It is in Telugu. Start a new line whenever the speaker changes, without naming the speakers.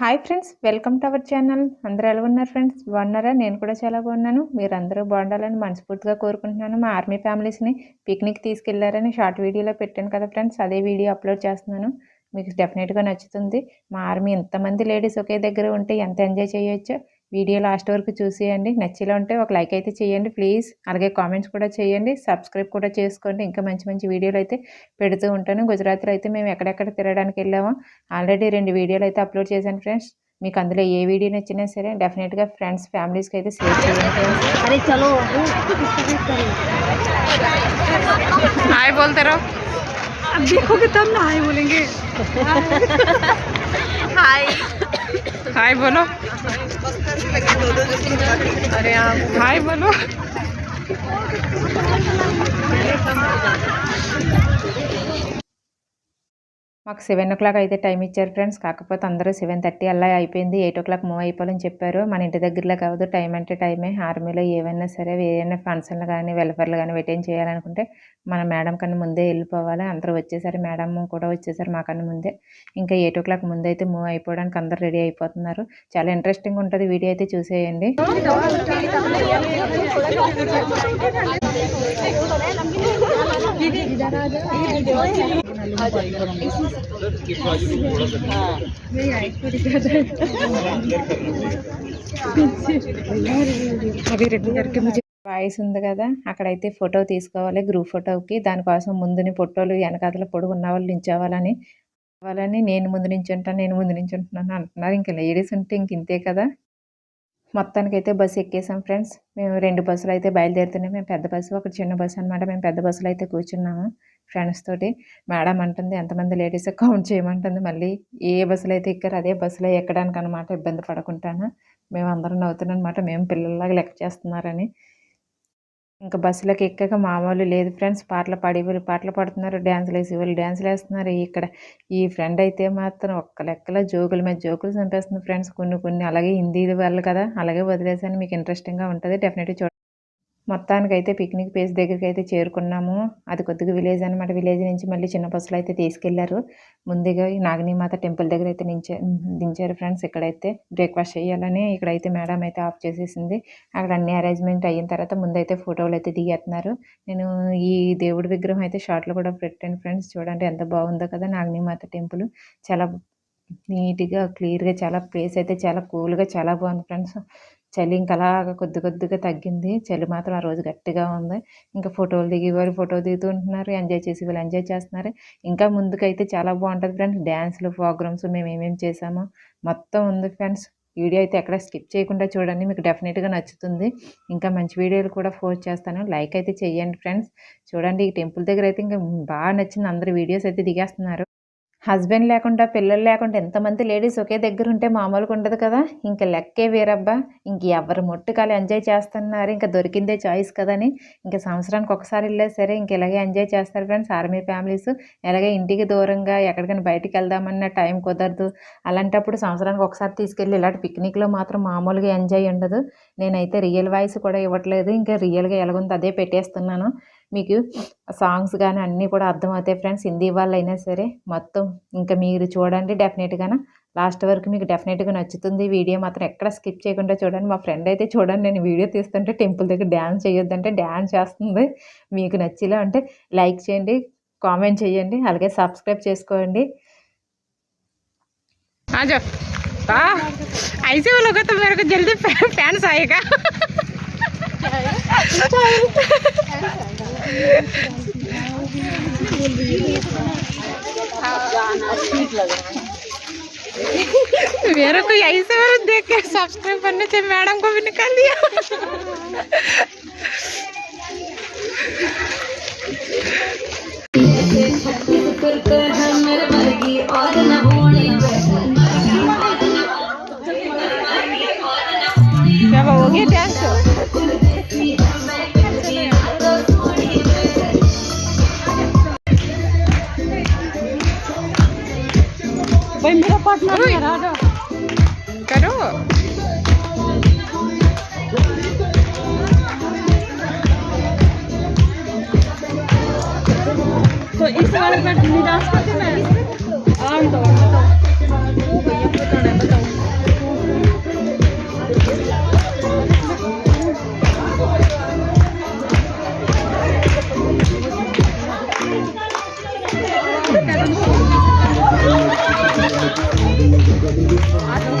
Hi friends welcome to our channel అందరూ ఎలా ఉన్నారు ఫ్రెండ్స్ బాగున్నారా? నేను కూడా చాలా బాగున్నాను. మీరు అందరూ బాగుండాలని మనస్ఫూర్తిగా కోరుకుంటున్నాను. మా ఆర్మీ ఫ్యామిలీస్ని పిక్నిక్ తీసుకెళ్ళారని షార్ట్ వీడియోలో పెట్టాను కదా ఫ్రెండ్స్ అదే వీడియో అప్లోడ్ చేస్తున్నాను. మీకు డెఫినెట్గా నచ్చుతుంది. మా ఆర్మీ ఎంతమంది లేడీస్ ఒకే దగ్గర ఉంటే ఎంత ఎంజాయ్ చేయొచ్చో? వీడియో లాస్ట్ వరకు చూసేయండి నచ్చేలా ఉంటే ఒక లైక్ అయితే చేయండి ప్లీజ్ అలాగే కామెంట్స్ కూడా చేయండి సబ్స్క్రైబ్ కూడా చేసుకోండి ఇంకా మంచి మంచి వీడియోలు అయితే పెడుతూ ఉంటాను గుజరాత్లో అయితే మేము ఎక్కడెక్కడ తిరగడానికి వెళ్ళామో ఆల్రెడీ రెండు వీడియోలు అయితే అప్లోడ్ చేశాను ఫ్రెండ్స్ మీకు అందులో ఏ వీడియో నచ్చినా సరే డెఫినెట్గా ఫ్రెండ్స్ ఫ్యామిలీస్కి అయితే షేర్ చేయండి ఫ్రెండ్స్
अरे चलो
హాయ్ బోల్తారో
अब देखोगे तब ना हाय बोलेंगे
హాయ్ हाय बोलो
अरे
हाय बोलो మాకు సెవెన్ ఓ క్లాక్ అయితే టైం ఇచ్చారు ఫ్రెండ్స్. కాకపోతే అందరూ సెవెన్ థర్టీ అలా అయిపోయింది. ఎయిట్ ఓ క్లాక్ మూవ్ అయిపోవాలని చెప్పారు. మన ఇంటి దగ్గరలో కావద్దు టైం అంటే టైమే. ఆర్మీలో ఏవైనా సరే ఏదైనా ఫంక్షన్లు కానీ వెల్ఫేర్లు కానీ అటెండ్ చేయాలనుకుంటే మన మేడం కన్నా ముందే వెళ్ళిపోవాలి. అందరూ వచ్చేసారు. మేడం కూడా వచ్చేసారు మాకన్నా ముందే. ఇంకా ఎయిట్ ఓ క్లాక్ ముందే అయితే మూవ్ అయిపోవడానికి అందరూ రెడీ అయిపోతున్నారు. చాలా ఇంట్రెస్టింగ్ ఉంటుంది వీడియో అయితే చూసేయండి. వాయిస్ ఉంది కదా అక్కడైతే ఫోటో తీసుకోవాలి గ్రూప్ ఫోటోకి. దానికోసం ముందుని ఫోటోలు వెనకాతల పొడుగు ఉన్న వాళ్ళు నించోవాలని కావాలని నేను ముందు నుంచి ఉంటాను నేను ముందు నుంచి ఉంటున్నాను అంటున్నారు. ఇంకా లేడీస్ ఉంటే ఇంక ఇంతే కదా. మొత్తానికి అయితే బస్సు ఎక్కేసాం ఫ్రెండ్స్. మేము రెండు బస్సులు అయితే బయలుదేరుతున్నాం. మేము పెద్ద బస్సు ఒక చిన్న బస్సు అనమాట మేము పెద్ద బస్సులో అయితే కూర్చున్నాము. ఫ్రెండ్స్ తోటి. మేడం అంటుంది ఎంతమంది లేడీస్ కౌంట్ చేయమంటుంది? మళ్ళీ ఏ బస్సులో అయితే ఎక్కారు అదే బస్సులో ఎక్కడానికి అనమాట ఇబ్బంది పడకుంటాను. మేము అందరం నవ్వుతున్నాం అనమాట మేము పిల్లల్లాగా లెక్క చేస్తున్నారని. ఇంకా బస్సులోకి ఎక్కక మామూలు లేదు ఫ్రెండ్స్. పాటలు పాడే వాళ్ళు పాటలు పాడుతున్నారు. డ్యాన్సులు వేసే వాళ్ళు డ్యాన్సులు వేస్తున్నారు. ఇక్కడ ఈ ఫ్రెండ్ అయితే మాత్రం ఒక్క లెక్కలో జోకుల మీద జోకులు చంపేస్తుంది ఫ్రెండ్స్. కొన్ని కొన్ని అలాగే హిందీ వాళ్ళు కదా అలాగే వదిలేసాను మీకు ఇంట్రెస్టింగ్గా ఉంటుంది. డెఫినెట్గా చూడండి. మొత్తానికి అయితే పిక్నిక్ ప్లేస్ దగ్గరికి అయితే చేరుకున్నాము. అది కొద్దిగా విలేజ్ అనమాట విలేజ్ నుంచి మళ్ళీ చిన్న బస్సులు అయితే తీసుకెళ్ళారు. ముందుగా నాగనీమాత నాగినీమాత టెంపుల్ దగ్గర అయితే నించే దించారు ఫ్రెండ్స్ ఇక్కడైతే బ్రేక్ఫాస్ట్ చేయాలని ఇక్కడైతే మేడం అయితే ఆఫ్ చేసేసింది. అక్కడ అన్ని అరేంజ్మెంట్ అయిన తర్వాత ముందైతే ఫోటోలు అయితే దిగేస్తున్నారు నేను ఈ దేవుడి విగ్రహం అయితే షార్ట్లో కూడా పెట్టాను ఫ్రెండ్స్ చూడండి ఎంత బాగుందో కదా నాగినీమాత టెంపుల్ చాలా నీట్గా క్లియర్గా చాలా ప్లేస్ అయితే చాలా కూల్గా చాలా బాగుంది ఫ్రెండ్స్ చలి ఇంకా కొద్ది కొద్దిగా తగ్గింది. చలి మాత్రం ఆ రోజు గట్టిగా ఉంది. ఇంకా ఫోటోలు దిగేవారు ఫోటో దిగుతూ ఉంటున్నారు. ఎంజాయ్ చేసి వాళ్ళు ఎంజాయ్ చేస్తున్నారు. ఇంకా ముందుకైతే చాలా బాగుంటుంది ఫ్రెండ్స్. డ్యాన్స్లు ప్రోగ్రామ్స్ మేము ఏమేమి చేసామో మొత్తం ఉంది ఫ్రెండ్స్. వీడియో అయితే ఎక్కడ స్కిప్ చేయకుండా చూడండి. మీకు డెఫినెట్గా నచ్చుతుంది. ఇంకా మంచి వీడియోలు కూడా పోస్ట్ చేస్తాను. లైక్ అయితే చేయండి ఫ్రెండ్స్. చూడండి ఈ టెంపుల్ దగ్గర అయితే ఇంకా బాగా నచ్చింది అందరు వీడియోస్ అయితే దిగేస్తున్నారు. హస్బెండ్ లేకుండా పిల్లలు లేకుండా ఎంతమంది లేడీస్ ఒకే దగ్గర ఉంటే మామూలుగా ఉండదు కదా. ఇంకా లెక్కే వేరబ్బా. ఇంక ఎవరు మొట్టుకాలు ఎంజాయ్ చేస్తున్నారు? ఇంకా దొరికిందే చాయిస్ కదని. ఇంకా సంవత్సరానికి ఒకసారి వెళ్ళే సరే ఇంక ఇలాగే ఎంజాయ్ చేస్తారు ఫ్రెండ్స్ ఆర్మీ ఫ్యామిలీస్. ఇలాగే ఇంటికి దూరంగా ఎక్కడికైనా బయటికి వెళ్దామన్న టైం కుదరదు. అలాంటప్పుడు సంవత్సరానికి ఒకసారి తీసుకెళ్ళి ఇలాంటి పిక్నిక్లో మాత్రం మామూలుగా ఎంజాయ్ ఉండదు. నేనైతే రియల్ వాయిస్ కూడా ఇవ్వట్లేదు. ఇంకా రియల్గా ఎలాగుందో అదే పెట్టేస్తున్నాను. మీకు సాంగ్స్ కానీ అన్నీ కూడా అర్థమవుతాయి ఫ్రెండ్స్ హిందీ వాళ్ళు అయినా సరే మొత్తం ఇంకా మీరు చూడండి డెఫినెట్గా లాస్ట్ వరకు మీకు డెఫినెట్గా నచ్చుతుంది వీడియో మాత్రం ఎక్కడ స్కిప్ చేయకుండా చూడండి మా ఫ్రెండ్ అయితే చూడండి నేను వీడియో తీస్తుంటే టెంపుల్ దగ్గర డ్యాన్స్ చేయొద్దంటే డ్యాన్స్ చేస్తుంది మీకు నచ్చేలా అంటే లైక్ చేయండి కామెంట్ చేయండి అలాగే సబ్స్క్రైబ్ చేసుకోండి
हाँ जो हाँ ऐसे वो लोग तो मेरे को जल्दी फैंस आएगा मेरे को ऐसे वाला देख के सब्सक्राइब करने थे मैडम को भी निकाल दिया। क्या हो गया डांस
भाई मेरा पार्टनर है इस बार मैं ढूंढी जा सकती मैं आम तौर पर भैया बताना बताओ I don't